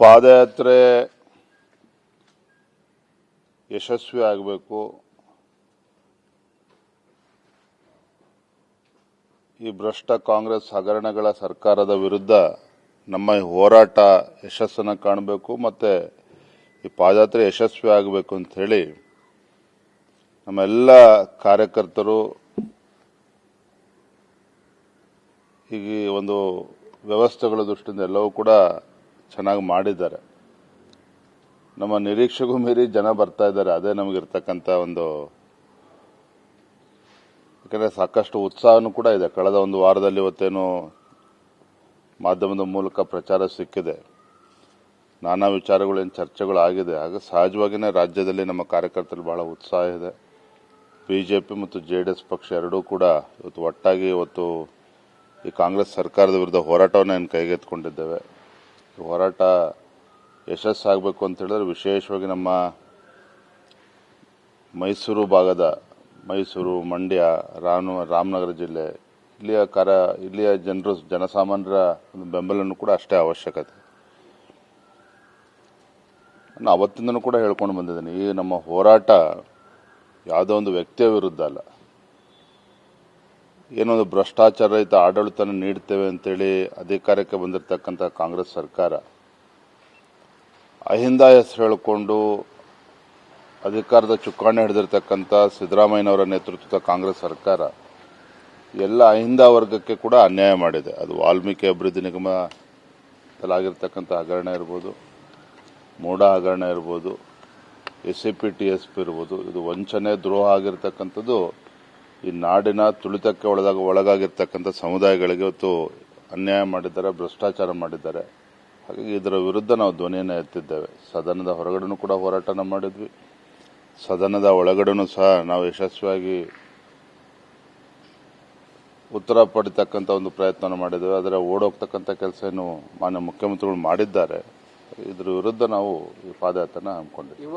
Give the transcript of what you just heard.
ಪಾದಯಾತ್ರೆ ಯಶಸ್ವಿ ಆಗಬೇಕು. ಈ ಭ್ರಷ್ಟ ಕಾಂಗ್ರೆಸ್ ಹಗರಣಗಳ ಸರ್ಕಾರದ ವಿರುದ್ಧ ನಮ್ಮ ಹೋರಾಟ ಯಶಸ್ಸನ್ನು ಕಾಣಬೇಕು ಮತ್ತು ಈ ಪಾದಯಾತ್ರೆ ಯಶಸ್ವಿ ಆಗಬೇಕು ಅಂತ ಹೇಳಿ ನಮ್ಮೆಲ್ಲ ಕಾರ್ಯಕರ್ತರು ಈಗ ಒಂದು ವ್ಯವಸ್ಥೆಗಳ ದೃಷ್ಟಿಯಿಂದ ಎಲ್ಲವೂ ಕೂಡ ಚೆನ್ನಾಗಿ ಮಾಡಿದ್ದಾರೆ. ನಮ್ಮ ನಿರೀಕ್ಷೆಗೂ ಮೀರಿ ಜನ ಬರ್ತಾ ಇದ್ದಾರೆ. ಅದೇ ನಮಗಿರ್ತಕ್ಕಂಥ ಒಂದು, ಯಾಕಂದರೆ ಸಾಕಷ್ಟು ಉತ್ಸಾಹನೂ ಕೂಡ ಇದೆ. ಕಳೆದ ಒಂದು ವಾರದಲ್ಲಿ ಇವತ್ತೇನು ಮಾಧ್ಯಮದ ಮೂಲಕ ಪ್ರಚಾರ ಸಿಕ್ಕಿದೆ. ನಾನಾ ವಿಚಾರಗಳೇನು ಚರ್ಚೆಗಳು ಆಗಿದೆ ಹಾಗೆ ಸಹಜವಾಗಿಯೇ ರಾಜ್ಯದಲ್ಲಿ ನಮ್ಮ ಕಾರ್ಯಕರ್ತರಲ್ಲಿ ಬಹಳ ಉತ್ಸಾಹ ಇದೆ. ಬಿ ಜೆ ಪಿ ಮತ್ತು ಜೆ ಡಿ ಎಸ್ ಪಕ್ಷ ಎರಡೂ ಕೂಡ ಇವತ್ತು ಒಟ್ಟಾಗಿ ಇವತ್ತು ಈ ಕಾಂಗ್ರೆಸ್ ಸರ್ಕಾರದ ವಿರುದ್ಧ ಹೋರಾಟವನ್ನು ಏನು ಕೈಗೆತ್ತಿಕೊಂಡಿದ್ದೇವೆ. ಈ ಹೋರಾಟ ಯಶಸ್ಸಾಗಬೇಕು ಅಂತ ಹೇಳಿದ್ರೆ ವಿಶೇಷವಾಗಿ ನಮ್ಮ ಮೈಸೂರು ಭಾಗದ ಮೈಸೂರು, ಮಂಡ್ಯ ರಾಮ ರಾಮನಗರ ಜಿಲ್ಲೆ, ಇಲ್ಲಿಯ ಕರ, ಇಲ್ಲಿಯ ಜನರು, ಜನಸಾಮಾನ್ಯರ ಒಂದು ಬೆಂಬಲನೂ ಕೂಡ ಅಷ್ಟೇ ಅವಶ್ಯಕತೆ. ನಾನು ಅವತ್ತಿಂದನೂ ಕೂಡ ಹೇಳ್ಕೊಂಡು ಬಂದಿದ್ದೀನಿ, ಈ ನಮ್ಮ ಹೋರಾಟ ಯಾವುದೋ ಒಂದು ವ್ಯಕ್ತಿಯ ವಿರುದ್ಧ ಅಲ್ಲ. ಏನೊಂದು ಭ್ರಷ್ಟಾಚಾರ ರಹಿತ ಆಡಳಿತನ ನೀಡ್ತೇವೆ ಅಂತೇಳಿ ಅಧಿಕಾರಕ್ಕೆ ಬಂದಿರತಕ್ಕಂಥ ಕಾಂಗ್ರೆಸ್ ಸರ್ಕಾರ. ಅಹಿಂದ ಹೆಸರು ಹೇಳಿಕೊಂಡು ಅಧಿಕಾರದ ಚುಕ್ಕಾಣಿ ಹಿಡಿದಿರ್ತಕ್ಕಂಥ ಸಿದ್ದರಾಮಯ್ಯನವರ ನೇತೃತ್ವದ ಕಾಂಗ್ರೆಸ್ ಸರ್ಕಾರ ಎಲ್ಲ ಅಹಿಂದ ವರ್ಗಕ್ಕೆ ಕೂಡ ಅನ್ಯಾಯ ಮಾಡಿದೆ. ಅದು ವಾಲ್ಮೀಕಿ ಅಭಿವೃದ್ಧಿ ನಿಗಮದಲ್ಲಾಗಿರ್ತಕ್ಕಂಥ ಹಗರಣ ಇರ್ಬೋದು, ಮೂಡ ಹಗರಣ ಇರ್ಬೋದು, S C P T S P ಇರ್ಬೋದು, ಇದು ವಂಚನೆ ದ್ರೋಹ ಆಗಿರ್ತಕ್ಕಂಥದ್ದು ಈ ನಾಡಿನ ತುಳಿತಕ್ಕೆ ಒಳದಾಗ ಒಳಗಾಗಿರ್ತಕ್ಕಂಥ ಸಮುದಾಯಗಳಿಗೆ ಇವತ್ತು ಅನ್ಯಾಯ ಮಾಡಿದ್ದಾರೆ, ಭ್ರಷ್ಟಾಚಾರ ಮಾಡಿದ್ದಾರೆ. ಹಾಗಾಗಿ ಇದರ ವಿರುದ್ಧ ನಾವು ಧ್ವನಿಯನ್ನು ಎತ್ತಿದ್ದೇವೆ. ಸದನದ ಹೊರಗಡೆನೂ ಕೂಡ ಹೋರಾಟನ ಮಾಡಿದ್ವಿ. ಸದನದ ಒಳಗಡೆನೂ ಸಹ ನಾವು ಯಶಸ್ವಿಯಾಗಿ ಉತ್ತರ ಪಡಿತಕ್ಕಂಥ ಒಂದು ಪ್ರಯತ್ನ ಮಾಡಿದ್ದೇವೆ. ಆದರೆ ಓಡೋಗ್ತಕ್ಕಂಥ ಕೆಲಸ ಏನು ಮಾನ್ಯ ಮುಖ್ಯಮಂತ್ರಿಗಳು ಮಾಡಿದ್ದಾರೆ. ಇದ್ರ ವಿರುದ್ಧ ನಾವು ಈ ಪಾದಯಾತ್ರೆನ ಹಮ್ಮಿಕೊಂಡಿದ್ದೀವಿ.